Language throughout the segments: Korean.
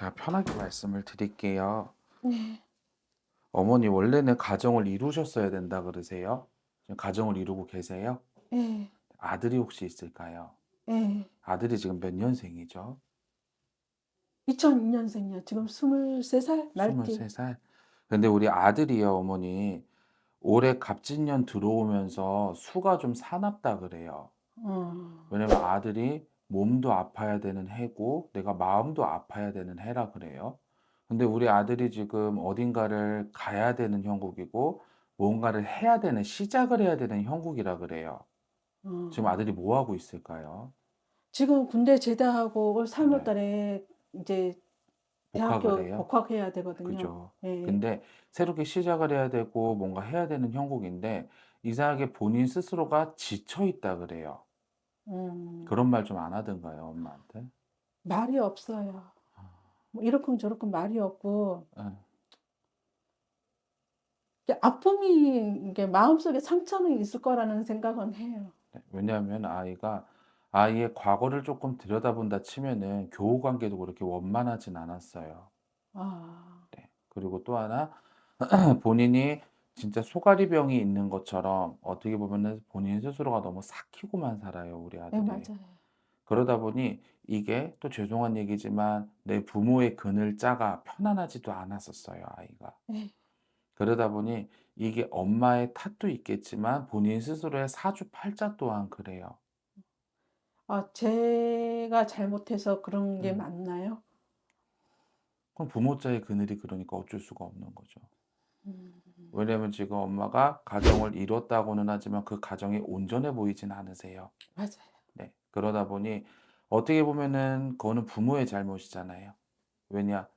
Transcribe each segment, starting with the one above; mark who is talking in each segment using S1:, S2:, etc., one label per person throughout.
S1: 제가 편하게 말씀을 드릴게요.
S2: 네.
S1: 어머니 원래는 가정을 이루셨어야 된다 그러세요? 지금 가정을 이루고 계세요?
S2: 예.
S1: 아들이 혹시 있을까요?
S2: 예.
S1: 아들이 지금 몇 년생이죠?
S2: 2002년생이요. 지금 23살 말띠.
S1: 23살. 근데 우리 아들이요, 어머니. 올해 갑진년 들어오면서 수가 좀 사납다 그래요.
S2: 어.
S1: 왜냐면 아들이 몸도 아파야 되는 해고 내가 마음도 아파야 되는 해라 그래요. 근데 우리 아들이 지금 어딘가를 가야 되는 형국이고 뭔가를 해야 되는 시작을 해야 되는 형국이라 그래요.
S2: 어.
S1: 지금 아들이 뭐 하고 있을까요?
S2: 지금 군대 제대하고 올 3월
S1: 네.
S2: 달에 이제 대학교
S1: 복학을 해요.
S2: 복학해야 되거든요.
S1: 그죠.
S2: 예.
S1: 근데 새롭게 시작을 해야 되고 뭔가 해야 되는 형국인데 이상하게 본인 스스로가 지쳐 있다 그래요.
S2: 음.
S1: 그런 말 좀 안 하던가요, 엄마한테?
S2: 말이 없어요. 뭐 이렇건 저렇건 말이 없고
S1: 예.
S2: 이게 아픔이 이게 마음속에 상처는 있을 거라는 생각은 해요.
S1: 네, 왜냐하면 아이가 아이의 과거를 조금 들여다본다 치면은 교우 관계도 그렇게 원만하진 않았어요.
S2: 아.
S1: 네. 그리고 또 하나 본인이 진짜 소가리병이 있는 것처럼 어떻게 보면은 본인 스스로가 너무 삭히고만 살아요, 우리
S2: 네,
S1: 아들이.
S2: 맞아요.
S1: 그러다 보니 이게 또 죄송한 얘기지만 내 부모의 그늘 자가 편안하지도 않았었어요, 아이가.
S2: 예.
S1: 그러다 보니 이게 엄마의 탓도 있겠지만 본인 스스로의 사주팔자 또한 그래요.
S2: 아, 제가 잘못해서 그런 게
S1: 음.
S2: 맞나요?
S1: 그럼 부모자의 그늘이 그러니까 어쩔 수가 없는 거죠.
S2: 음.
S1: 왜냐면 지금 엄마가 가정을 이뤘다고는 하지만 그 가정이 온전해 보이진 않으세요.
S2: 맞아요.
S1: 네. 그러다 보니 어떻게 보면은 그거는 부모의 잘못이잖아요. 왜냐?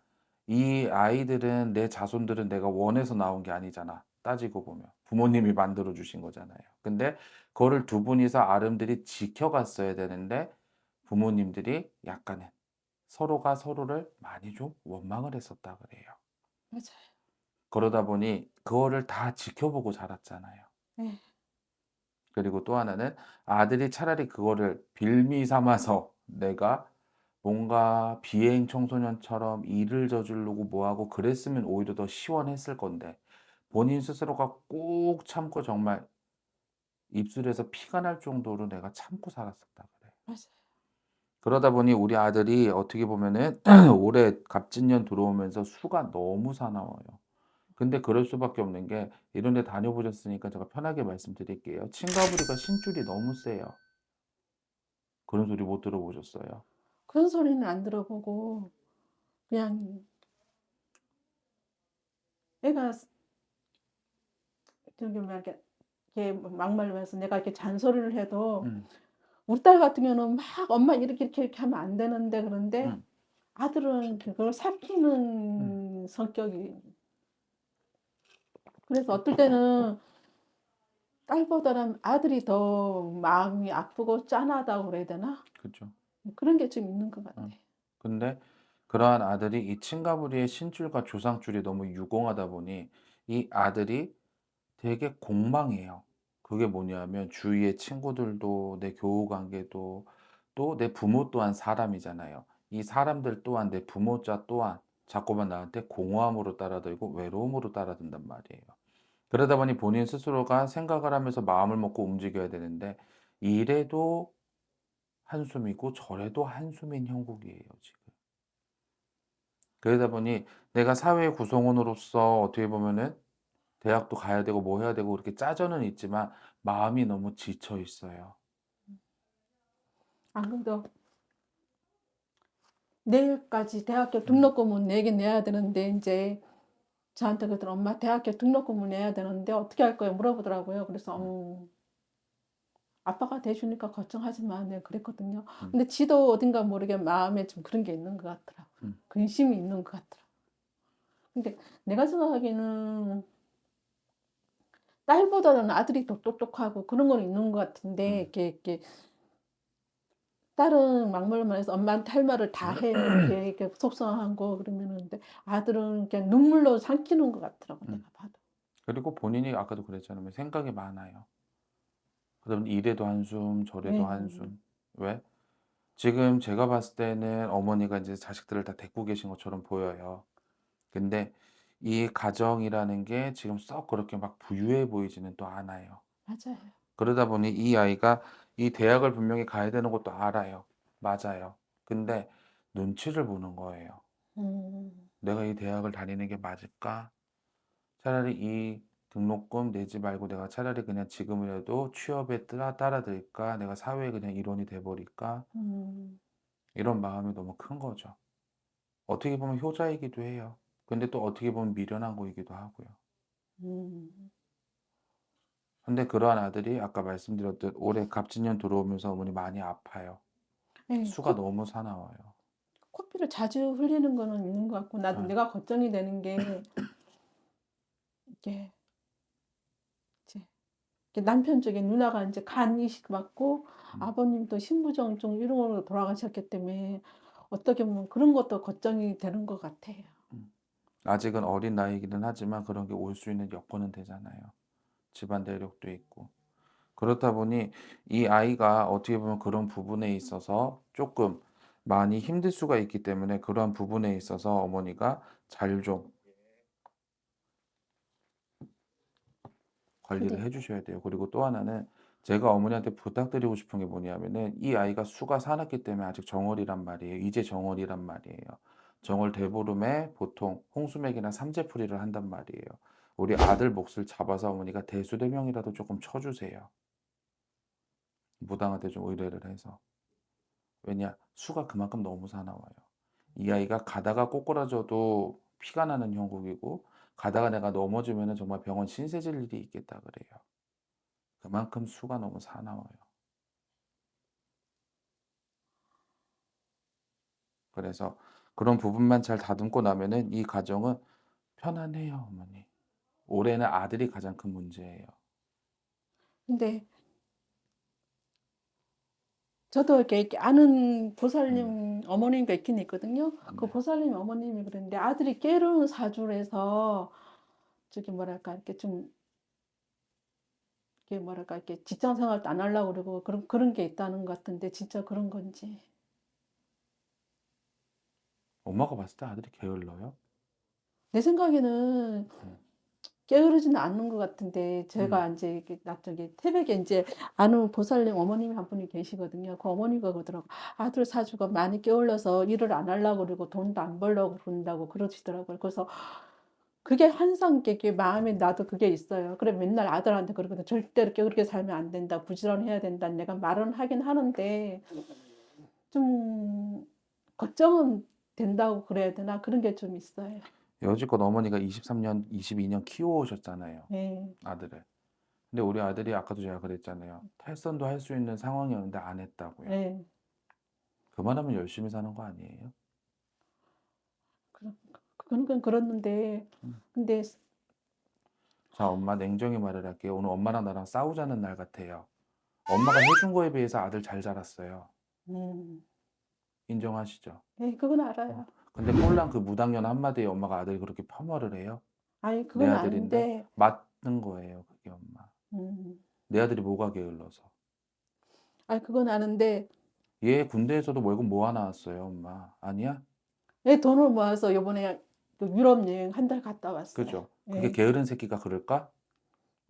S1: 이 아이들은 내 자손들은 내가 원해서 나온 게 아니잖아. 따지고 보면. 부모님이 만들어 주신 거잖아요. 근데 그거를 두 분이서 아름드리 지켜갔어야 되는데 부모님들이 약간은 서로가 서로를 많이 좀 원망을 했었다 그래요.
S2: 맞아요.
S1: 그러다 보니 그거를 다 지켜보고 자랐잖아요.
S2: 네.
S1: 그리고 또 하나는 아들이 차라리 그거를 빌미 삼아서 내가 뭔가 비행 청소년처럼 일을 저지르고 뭐하고 그랬으면 오히려 더 시원했을 건데 본인 스스로가 꾹 참고 정말 입술에서 피가 날 정도로 내가 참고 살았었다 그래.
S2: 맞아요.
S1: 그러다 보니 우리 아들이 어떻게 보면은 올해 갑진년 들어오면서 수가 너무 사나워요. 근데 그럴 수밖에 없는 게 이런 데 다녀보셨으니까 제가 편하게 말씀드릴게요. 친가부리가 신줄이 너무 세요. 그런 소리 못 들어보셨어요?
S2: 그런 소리는 안 들어보고 그냥 애가 저기 뭐 이렇게 이렇게 막말하면서 내가 이렇게 잔소리를 해도
S1: 음,
S2: 우리 딸 같은 경우는 막 엄마 이렇게 이렇게 이렇게 하면 안 되는데 그런데
S1: 음.
S2: 아들은 그걸 삭히는 성격이 그래서 어떨 때는 딸보다는 아들이 더 마음이 아프고 짠하다고 그래야 되나?
S1: 그죠.
S2: 그런 게 좀 있는 것 같아.
S1: 음. 근데 그러한 아들이 이 친가부리의 신줄과 조상줄이 너무 유공하다 보니 이 아들이 되게 공망해요. 그게 뭐냐면 주위의 친구들도 내 교우 관계도 또 내 부모 또한 사람이잖아요. 이 사람들 또한 내 부모자 또한 자꾸만 나한테 공허함으로 따라들고 외로움으로 따라든단 말이에요. 그러다 보니 본인 스스로가 생각을 하면서 마음을 먹고 움직여야 되는데 이래도 한숨이고 저래도 한숨인 형국이에요, 지금. 그러다 보니 내가 사회의 구성원으로서 어떻게 보면은 대학도 가야 되고 뭐 해야 되고 그렇게 짜져는 있지만 마음이 너무 지쳐 있어요.
S2: 안 그래도 내일까지 대학교 등록금은 내긴 내야 되는데 이제 저한테 그러더니 엄마 대학교 등록금을 내야 되는데 어떻게 할 거예요? 물어보더라고요. 그래서 어, 아빠가 대주니까 걱정하지 마. 내가 그랬거든요.
S1: 음.
S2: 근데 지도 어딘가 모르게 마음에 좀 그런 게 있는 것 같더라고.
S1: 음.
S2: 근심이 있는 것 같더라고. 근데 내가 생각하기에는 딸보다는 아들이 더 똑똑하고 그런 건 있는 것 같은데
S1: 음.
S2: 이렇게 이렇게 딸은 막말만 해서 엄마한테 할 말을 다 해. 이렇게, 이렇게 속상한 거 그러면은 근데 아들은 그냥 눈물로 삼키는 것 같더라고.
S1: 음.
S2: 내가 봐도.
S1: 그리고 본인이 아까도 그랬잖아요. 생각이 많아요. 그러면 이래도 한숨, 저래도
S2: 네.
S1: 한숨. 왜? 지금 제가 봤을 때는 어머니가 이제 자식들을 다 데리고 계신 것처럼 보여요. 근데 이 가정이라는 게 지금 썩 그렇게 막 부유해 보이지는 또 않아요.
S2: 맞아요.
S1: 그러다 보니 이 아이가 이 대학을 분명히 가야 되는 것도 알아요. 맞아요. 근데 눈치를 보는 거예요.
S2: 음.
S1: 내가 이 대학을 다니는 게 맞을까? 차라리 이 등록금 내지 말고 내가 차라리 그냥 지금이라도 취업에 따라 따라들까? 내가 사회에 그냥 일원이 돼 버릴까?
S2: 음.
S1: 이런 마음이 너무 큰 거죠. 어떻게 보면 효자이기도 해요. 근데 또 어떻게 보면 미련한 거이기도 하고요.
S2: 음.
S1: 근데 그러한 아들이 아까 말씀드렸듯 올해 갑진년 들어오면서 어머니 많이 아파요.
S2: 예.
S1: 수가
S2: 코
S1: 너무 사나워요.
S2: 코피를 자주 흘리는 거는 있는 것 같고 나도
S1: 예.
S2: 내가 걱정이 되는 게 이게 이제 남편 쪽에 누나가 인제 간 이식 맞고
S1: 음.
S2: 아버님도 신부전증 이런 걸로 돌아가셨기 때문에 어떻게 보면 그런 것도 걱정이 되는 것 같아요.
S1: 음. 아직은 어린 나이이기는 하지만 그런 게 올 수 있는 여건은 되잖아요. 집안 대력도 있고. 그렇다 보니 이 아이가 어떻게 보면 그런 부분에 있어서 쪼끔 많이 힘들 수가 있기 때문에 그러한 부분에 있어서 어머니가 잘 좀 관리를
S2: 근데
S1: 해 주셔야 돼요. 그리고 또 하나는 제가 어머니한테 부탁드리고 싶은 게 뭐냐면은 이 아이가 수가 사납기 때문에 아직 정월이란 말이에요. 이제 정월이란 말이에요. 정월 대보름에 보통 홍수맥이나 삼재풀이를 한단 말이에요. 우리 아들 몫을 잡아서 어머니가 대수대명이라도 쪼끔 쳐 주세요. 무당한테 좀 의뢰를 해서. 왜냐? 수가 그만큼 너무 사나워요. 이 아이가 가다가 꼬꾸라져도 피가 나는 형국이고 가다가 내가 넘어지면은 정말 병원 신세 질 일이 있겠다 그래요. 그만큼 수가 너무 사나워요. 그래서 그런 부분만 잘 다듬고 나면은 이 가정은 편안해요, 어머니. 올해는 아들이 가장 큰 문제예요.
S2: 근데 저도 이렇게, 이렇게 아는
S1: 음.
S2: 보살님 어머니가 있긴 있거든요. 그
S1: 네.
S2: 보살님 어머님이 그러는데 아들이 게으른 사주라서 저기 뭐랄까 이렇게 좀 이게 뭐랄까 이렇게 직장 생활도 안 하려고 그러고 그런 그런 게 있다는 것 같은데 진짜 그런 건지.
S1: 엄마가 봤을 때 아들이 게을러요?
S2: 내 생각에는
S1: 음.
S2: 게으르지는 않는 것 같은데
S1: 음.
S2: 제가 인제 이렇게 나중에 태백에 인제 아는 보살님 어머님이 한 분이 계시거든요. 그 어머니가 그러더라고. "아들 사주가 많이 게을러서 일을 안 하려고 그러고 돈도 안 벌려고 그런다."고 그러시더라고요. 그래서 그게 항상 이렇게 마음에 나도 그게 있어요. 그래 맨날 아들한테 그러거든. "절대로 게으르게 살면 안 된다. 부지런해야 된다." 내가 말은 하긴 하는데 좀 걱정은 된다고 그래야 되나? 그런 게 좀 있어요.
S1: 여지껏 어머니가 23년, 22년 키워 오셨잖아요,
S2: 네.
S1: 아들을. 근데 우리 아들이 아까도 제가 그랬잖아요. 탈선도 할 수 있는 상황이었는데 안 했다고요.
S2: 네.
S1: 그만하면 열심히 사는 거 아니에요?
S2: 그건 건 그렇는데
S1: 음.
S2: 근데
S1: 자, 엄마 냉정히 말을 할게요. 오늘 엄마랑 나랑 싸우자는 날 같아요. 엄마가 해준 거에 비해서 아들 잘 자랐어요.
S2: 음.
S1: 인정하시죠?
S2: 네 그건 알아요.
S1: 근데 꼴랑 그 무당년 한마디에 엄마가 아들을 그렇게 폄하를 해요?
S2: 아니
S1: 내
S2: 그건
S1: 아들인데
S2: 아닌데
S1: 맞는 거예요, 그게 엄마.
S2: 음.
S1: 내 아들이 뭐가 게을러서.
S2: 아니 그건 아는데
S1: 얘 군대에서도 월급 모아 나왔어요, 엄마. 아니야?
S2: 애 돈을 모아서 요번에 그 유럽 여행 한 달 갔다 왔어요.
S1: 그죠? 그게
S2: 예.
S1: 게으른 새끼가 그럴까?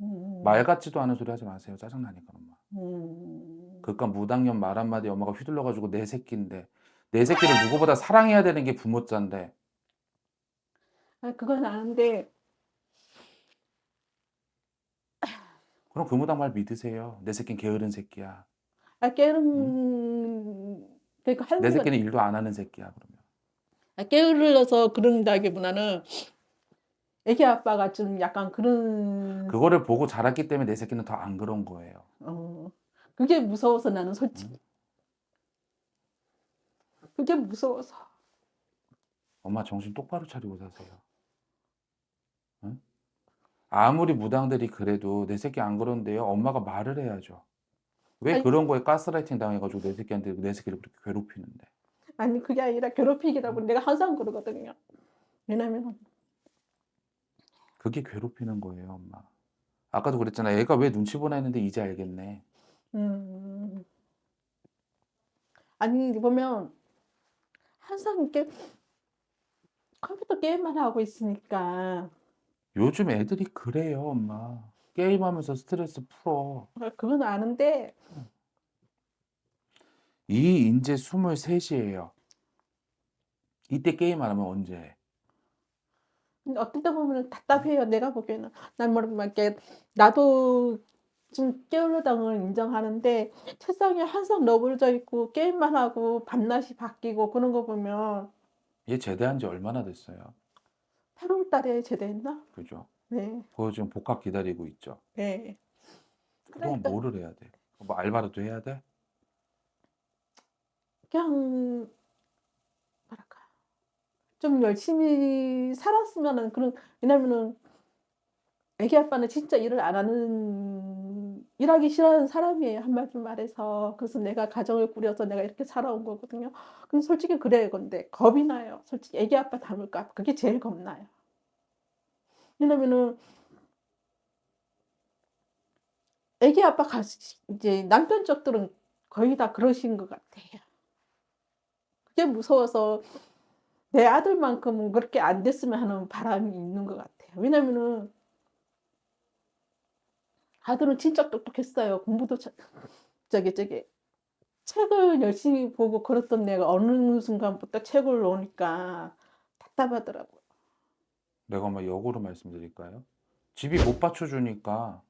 S2: 음 음.
S1: 말 같지도 않은 소리 하지 마세요. 짜증나니까 엄마.
S2: 음.
S1: 그깟 무당년 말 한마디에 엄마가 휘둘러 가지고 내 새끼인데 내 새끼를 누구보다 사랑해야 되는 게 부모짠데
S2: 아 그건 아는데
S1: 그럼 그 무당 말 믿으세요. 내 새끼는 게으른 새끼야.
S2: 아
S1: 응?
S2: 게으름 그러니까
S1: 내
S2: 할머니가
S1: 새끼는 일도 안 하는 새끼야, 그러면.
S2: 아 게을러서 그런다기보다는 애기 아빠가 좀 약간 그런
S1: 그거를 보고 자랐기 때문에 내 새끼는 더 안 그런 거예요.
S2: 어 그게 무서워서 나는 솔직히.
S1: 응?
S2: 그게 무서워서.
S1: 엄마 정신 똑바로 차리고 사세요. 응? 아무리 무당들이 그래도 내 새끼 안 그런데요. 엄마가 말을 해야죠. 왜
S2: 아니
S1: 그런 거에 가스라이팅 당해가지고 내 새끼한테 내 새끼를 그렇게 괴롭히는데.
S2: 아니 그게 아니라 괴롭히기라고 내가 항상 그러거든요. 왜냐면은
S1: 그게 괴롭히는 거예요, 엄마. 아까도 그랬잖아. 애가 왜 눈치 보나 했는데 이제 알겠네.
S2: 음. 아니 보면 항상 이렇게 컴퓨터 게임만 하고 있으니까
S1: 요즘 애들이 그래요, 엄마. 게임하면서 스트레스 풀어.
S2: 어, 그건 아는데
S1: 이 인제 23이에요. 이때 게임 안 하면 언제 해?
S2: 어떤 때 보면 답답해요. 내가 보기에는 난 이렇게 나도 좀걸 인정하는데 책상에 항상 너부러져 있고 게임만 하고 밤낮이 바뀌고 그런 거 보면
S1: 얘 제대한 지 얼마나 됐어요?
S2: 8월 달에 제대했나?
S1: 그죠?
S2: 네,
S1: 그거 지금 복학 기다리고 있죠.
S2: 네.
S1: 그동안
S2: 그러니까
S1: 뭐를 해야 돼? 뭐 알바라도 해야 돼?
S2: 그냥 뭐랄까 좀 열심히 살았으면은 그런 왜냐면은 애기 아빠는 진짜 일을 안 하는 일하기 싫어하는 사람이에요. 한마디로 말해서. 그래서 내가 가정을 꾸려서 내가 이렇게 살아온 거거든요. 근데 솔직히 그래요 근데. 겁이 나요. 솔직히 애기 아빠 닮을까 봐. 그게 제일 겁나요. 왜냐면은 애기 아빠 가 이제 남편 쪽들은 거의 다 그러신 것 같아요. 그게 무서워서 내 아들만큼은 그렇게 안 됐으면 하는 바람이 있는 것 같아요. 왜냐면은 아들은 진짜 똑똑했어요. 공부도 자- 저기 저기 책을 열심히 보고 그랬던 내가 어느 순간부터 책을 놓으니까 답답하더라고요.
S1: 내가 막 역으로 말씀드릴까요? 집이 못 받쳐주니까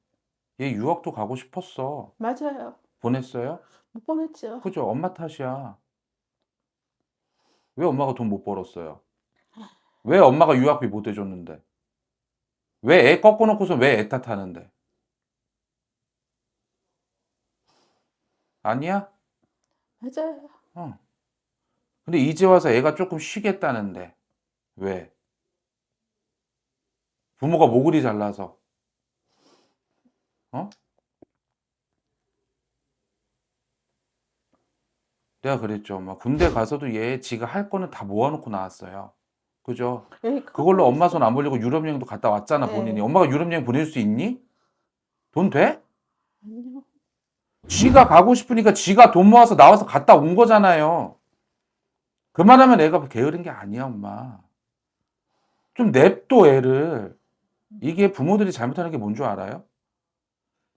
S1: 얘 유학도 가고 싶었어.
S2: 맞아요.
S1: 보냈어요?
S2: 못 보냈죠.
S1: 그죠? 엄마 탓이야. 왜 엄마가 돈 못 벌었어요? 왜 엄마가 유학비 못 해줬는데? 왜 애 꺾어놓고서 왜 애 탓하는데? 아니야?
S2: 맞아요.
S1: 어. 근데 이제 와서 애가 조금 쉬겠다는데 왜? 부모가 모글이 잘라서 어? 내가 그랬죠. 엄마 군대 가서도 얘 지가 할 거는 다 모아놓고 나왔어요. 그죠?
S2: 에이,
S1: 그걸로 엄마 손 안 벌리고 유럽 여행도 갔다 왔잖아
S2: 네.
S1: 본인이. 엄마가 유럽 여행 보낼 수 있니? 돈 돼?
S2: 아니요.
S1: 지가 가고 싶으니까 지가 돈 모아서 나와서 갔다 온 거잖아요. 그만하면 애가 게으른 게 아니야, 엄마. 좀 냅둬, 애를. 이게 부모들이 잘못하는 게 뭔 줄 알아요?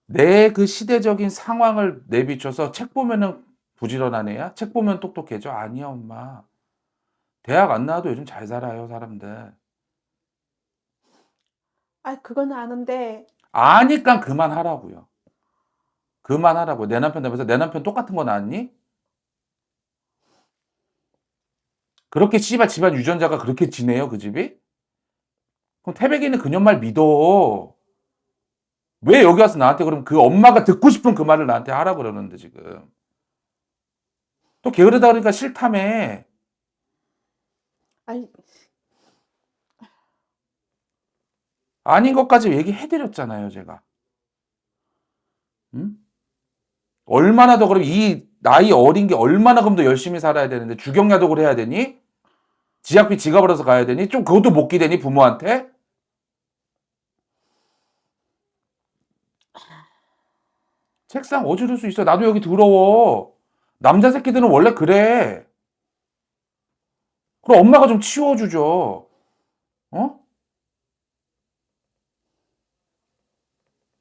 S1: 내 그 시대적인 상황을 내비춰서 책 보면은 부지런한 애야? 책 보면 똑똑해져? 아니야, 엄마. 대학 안 나와도 요즘 잘 살아요, 사람들.
S2: 아, 그건 아는데
S1: 아니까 그만하라고요. 그만하라고. 내 남편 되면서 내 남편 똑같은 거 낳았니? 그렇게 씨발 집안 유전자가 그렇게 지내요, 그 집이? 그럼 태백이는 그년 말 믿어. 왜 여기 와서 나한테 그럼 그 엄마가 듣고 싶은 그 말을 나한테 하라 그러는데 지금. 또 게으르다 그러니까 싫다며.
S2: 아니
S1: 아닌 것까지 얘기해드렸잖아요, 제가. 응? 얼마나 더 그럼 이 나이 어린 게 얼마나 그럼 더 열심히 살아야 되는데 주경야독을 해야 되니? 지학비 지가 벌어서 가야 되니? 좀 그것도 못 기대니 부모한테? 책상 어지를 수 있어. 나도 여기 더러워. 남자 새끼들은 원래 그래. 그럼 엄마가 좀 치워주죠. 어?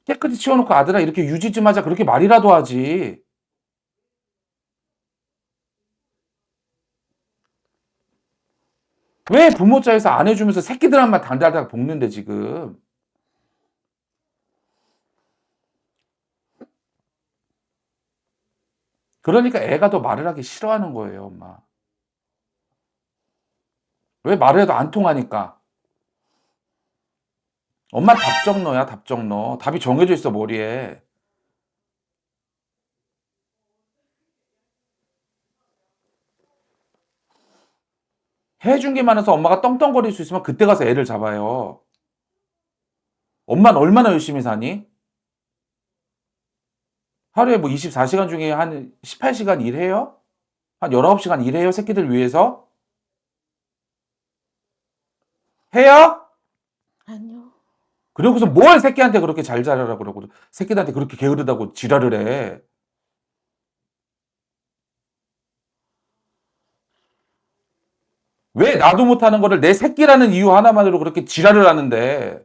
S1: 깨끗이 치워놓고 아들아 이렇게 유지 좀 하자 그렇게 말이라도 하지. 왜 부모 짜에서 안 해주면서 새끼들 한만 달달달 볶는데 지금. 그러니까 애가 더 말을 하기 싫어하는 거예요, 엄마. 왜 말을 해도 안 통하니까. 엄마 답정너야, 답정너. 답이 정해져 있어, 머리에. 해준 게 많아서 엄마가 떵떵거릴 수 있으면 그때 가서 애를 잡아요. 엄마는 얼마나 열심히 사니? 하루에 뭐 24시간 중에 한 18시간 일해요? 한 19시간 일해요? 새끼들 위해서? 해요? 그러고서 뭘 새끼한테 그렇게 잘 자라라고 그러고 새끼들한테 그렇게 게으르다고 지랄을 해. 왜 나도 못하는 거를 내 새끼라는 이유 하나만으로 그렇게 지랄을 하는데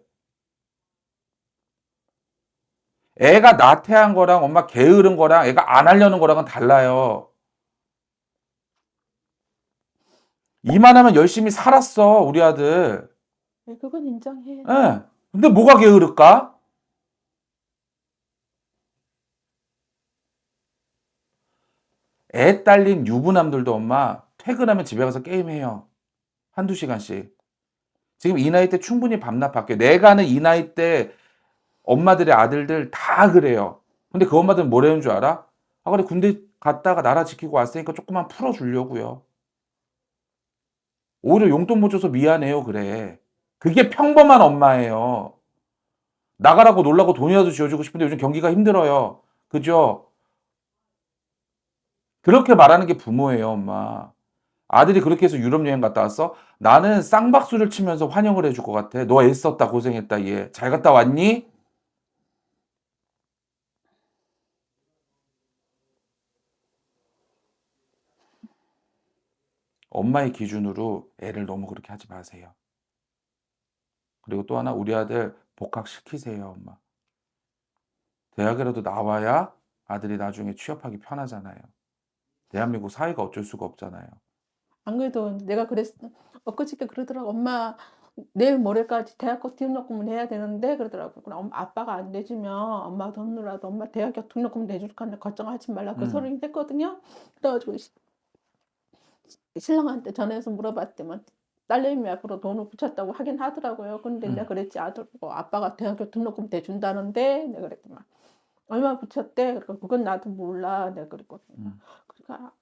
S1: 애가 나태한 거랑 엄마 게으른 거랑 애가 안 하려는 거랑은 달라요. 이만하면 열심히 살았어 우리 아들.
S2: 네, 그건 인정해.
S1: 예. 근데 뭐가 게으를까? 애 딸린 유부남들도 엄마 퇴근하면 집에 가서 게임해요. 한두 시간씩. 지금 이 나이 때 충분히 밤낮 바뀌어. 내가 아는 이 나이 때 엄마들의 아들들 다 그래요. 근데 그 엄마들은 뭐라는 줄 알아? 아, 그래, 군대 갔다가 나라 지키고 왔으니까 조금만 풀어주려고요. 오히려 용돈 못 줘서 미안해요, 그래. 그게 평범한 엄마예요. 나가라고 놀라고 돈이라도 쥐어주고 싶은데 요즘 경기가 힘들어요. 그죠? 그렇게 말하는 게 부모예요, 엄마. 아들이 그렇게 해서 유럽 여행 갔다 왔어? 나는 쌍박수를 치면서 환영을 해줄 것 같아. 너 애썼다, 고생했다, 얘. 잘 갔다 왔니? 엄마의 기준으로 애를 너무 그렇게 하지 마세요. 그리고 또 하나 우리 아들 복학시키세요, 엄마. 대학이라도 나와야 아들이 나중에 취업하기 편하잖아요. 대한민국 사회가 어쩔 수가 없잖아요.
S2: 안 그래도 내가 그랬 엊그저께 그러더라고. 엄마 내일 모레까지 대학교 등록금을 해야 되는데 그러더라고. 그럼 아빠가 안 내주면 엄마 돈으로라도 엄마 대학교 등록금 내줄 건데 걱정하지 말라. 그
S1: 음.
S2: 소리 했거든요. 그래가지고 시- 신랑한테 전화해서 물어봤더만 딸내미 앞으로 돈을 붙였다고 하긴 하더라고요. 근데
S1: 음.
S2: 내가 그랬지 아들 뭐 아빠가 대학교 등록금 대준다는데 내가 그랬더만 얼마 붙였대? 그러니까 그건 나도 몰라. 내가 그랬고
S1: 음.
S2: 그러니까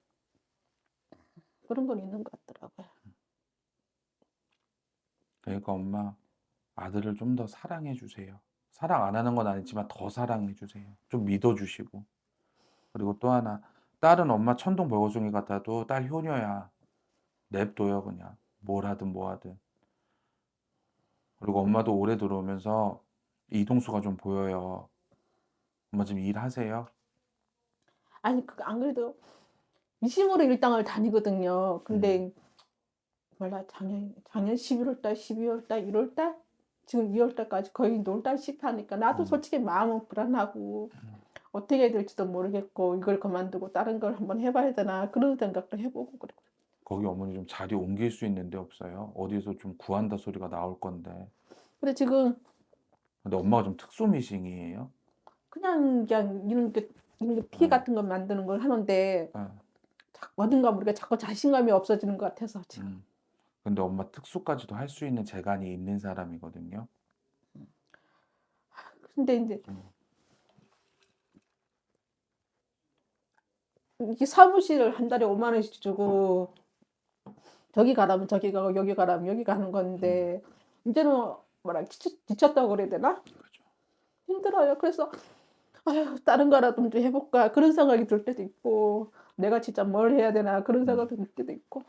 S2: 그런 건 있는 것 같더라고요.
S1: 그러니까 엄마 아들을 좀 더 사랑해 주세요. 사랑 안 하는 건 아니지만 더 사랑해 주세요. 좀 믿어 주시고. 그리고 또 하나 딸은 엄마 천둥 벌거숭이 같아도 딸 효녀야. 냅둬요 그냥. 뭘 하든 뭐 하든. 그리고 엄마도 올해 들어오면서 이동수가 좀 보여요. 엄마 지금 일하세요?
S2: 아니 그 안 그래도 이심으로 일당을 다니거든요. 근데 몰라 작년 작년 11월 달, 12월 달, 1월 달 지금 2월 달까지 거의 놀달씩 하니까 나도
S1: 음.
S2: 솔직히 마음은 불안하고 어떻게 해야 될지도 모르겠고 이걸 그만두고 다른 걸 한번 해봐야 되나 그런 생각도 해보고 그래.
S1: 거기 어머니 좀 자리 옮길 수 있는 데 없어요? 어디서 좀 구한다 소리가 나올 건데.
S2: 근데 지금
S1: 근데 엄마가 좀 특수 미싱이에요?
S2: 그냥 그냥 이런 게 이런 게피
S1: 음.
S2: 같은 거 만드는 걸 하는데
S1: 예.
S2: 자- 어딘가 모르게 자꾸 자신감이 없어지는 것 같아서 지금.
S1: 음. 근데 엄마 특수까지도 할 수 있는 재간이 있는 사람이거든요.
S2: 근데 이제
S1: 음.
S2: 이게 사무실을 한 달에 5만 원씩 주고 저기 가라면 저기 가고 여기 가라면 여기 가는 건데 이제는 뭐라 지쳤, 지쳤다고 그래야 되나?
S1: 그죠.
S2: 힘들어요. 그래서 아휴 다른 거라도 좀 해볼까 그런 생각이 들 때도 있고 내가 진짜 뭘 해야 되나 그런 생각도 들 때도 있고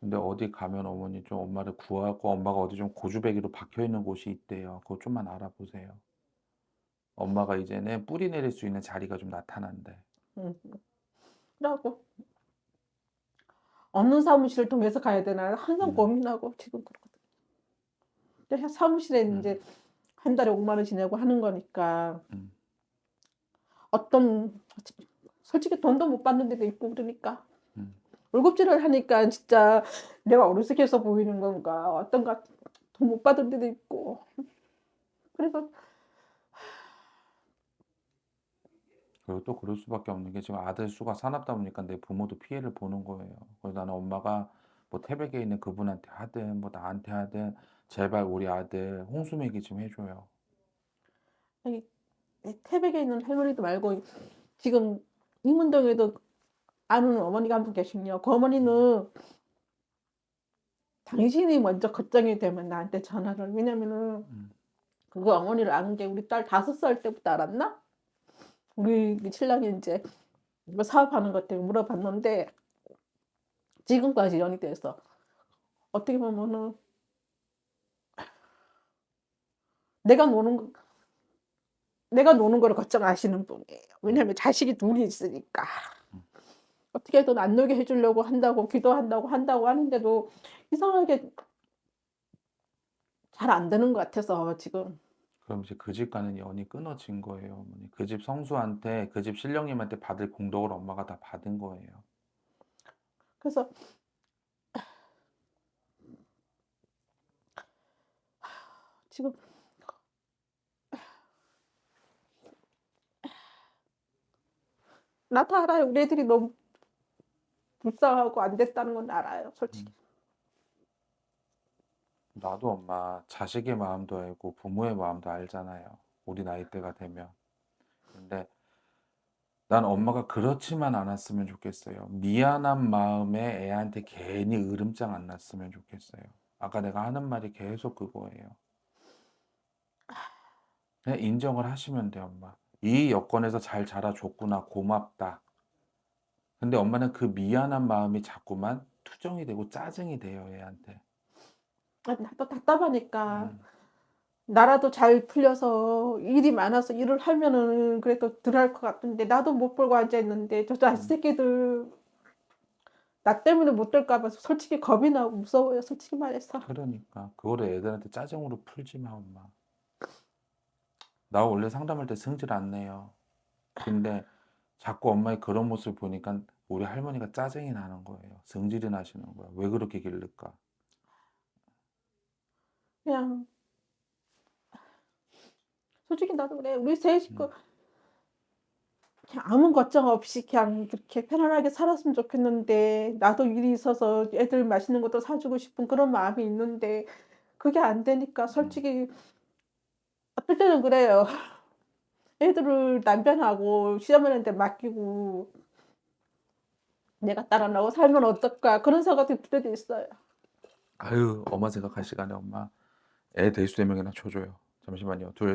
S1: 근데 어디 가면 어머니 좀 엄마를 구하고 엄마가 어디 좀 고주배기로 박혀 있는 곳이 있대요. 그거 좀만 알아보세요. 엄마가 이제는 뿌리 내릴 수 있는 자리가 좀 나타난대.
S2: 음. 그러고 어느 사무실을 통해서 가야 되나 항상
S1: 음.
S2: 고민하고 지금 그러거든요. 근데 사무실에
S1: 음.
S2: 이제 한 달에 5만 원 지내고 하는 거니까
S1: 음.
S2: 어떤 솔직히 돈도 못 받는 데도 있고 그러니까
S1: 음.
S2: 월급질을 하니까 진짜 내가 어리석해서 보이는 건가 어떤가 돈 못 받은 데도 있고 그래서
S1: 그리고 또 그럴 수밖에 없는 게 지금 아들 수가 사납다 보니까 내 부모도 피해를 보는 거예요. 그래서 나는 엄마가 뭐 태백에 있는 그분한테 하든 뭐 나한테 하든 제발 우리 아들 홍수매기 좀 해줘요.
S2: 아니, 태백에 있는 할머니도 말고 지금 인문동에도 아는 어머니가 한 분 계시군요. 그 어머니는 당신이 먼저 걱정이 되면 나한테 전화를 왜냐면은
S1: 음.
S2: 그거 어머니를 아는 게 우리 딸 다섯 살 때부터 알았나? 우리 신랑이 이제 이거 사업하는 것 때문에 물어봤는데 지금까지 연이 돼서 어떻게 보면은 내가 노는 거 내가 노는 거를 걱정하시는 분이에요. 왜냐면 자식이 둘이 있으니까. 어떻게든 안 놀게 해 주려고 한다고 기도한다고 한다고 하는데도 이상하게 잘 안 되는 것 같아서 지금.
S1: 그럼 이제 그 집과는 연이 끊어진 거예요, 어머니. 그 집 성수한테 그집 신령님한테 받을 공덕을 엄마가 다 받은 거예요.
S2: 그래서 지금 나도 알아요. 우리 애들이 너무 불쌍하고 안 됐다는 건 알아요, 솔직히.
S1: 나도 엄마 자식의 마음도 알고 부모의 마음도 알잖아요. 우리 나이대가 되면. 근데 난 엄마가 그렇지만 않았으면 좋겠어요. 미안한 마음에 애한테 괜히 으름장 안 났으면 좋겠어요. 아까 내가 하는 말이 계속 그거예요. 그냥 인정을 하시면 돼요, 엄마. 이 여건에서 잘 자라줬구나, 고맙다. 근데 엄마는 그 미안한 마음이 자꾸만 투정이 되고 짜증이 돼요, 애한테.
S2: 아, 나도 답답하니까
S1: 음.
S2: 나라도 잘 풀려서 일이 많아서 일을 하면은 그래도 덜 할 것 같은데 나도 못 벌고 앉아 있는데 저 자식 새끼들 나 때문에 못 될까 봐 솔직히 겁이 나고 무서워요, 솔직히 말해서.
S1: 그러니까 그거를 애들한테 짜증으로 풀지 마, 엄마. 나 원래 상담할 때 승질 안 내요. 근데 자꾸 엄마의 그런 모습을 보니까 우리 할머니가 짜증이 나는 거예요. 승질이 나시는 거야. 왜 그렇게 길를까?
S2: 그냥 솔직히 나도 그래. 우리 세 식구
S1: 음.
S2: 그냥 아무 걱정 없이 그냥 이렇게 편안하게 살았으면 좋겠는데 나도 일이 있어서 애들 맛있는 것도 사주고 싶은 그런 마음이 있는데 그게 안 되니까 솔직히 어떨 때는 그래요. 애들을 남편하고 시어머니한테 맡기고 내가 따라 나오고 살면 어떨까 그런 생각이 들 때도 있어요.
S1: 아유, 엄마 생각할 시간에 엄마 애 대수 네 명이나 줘줘요. 잠시만요. 둘,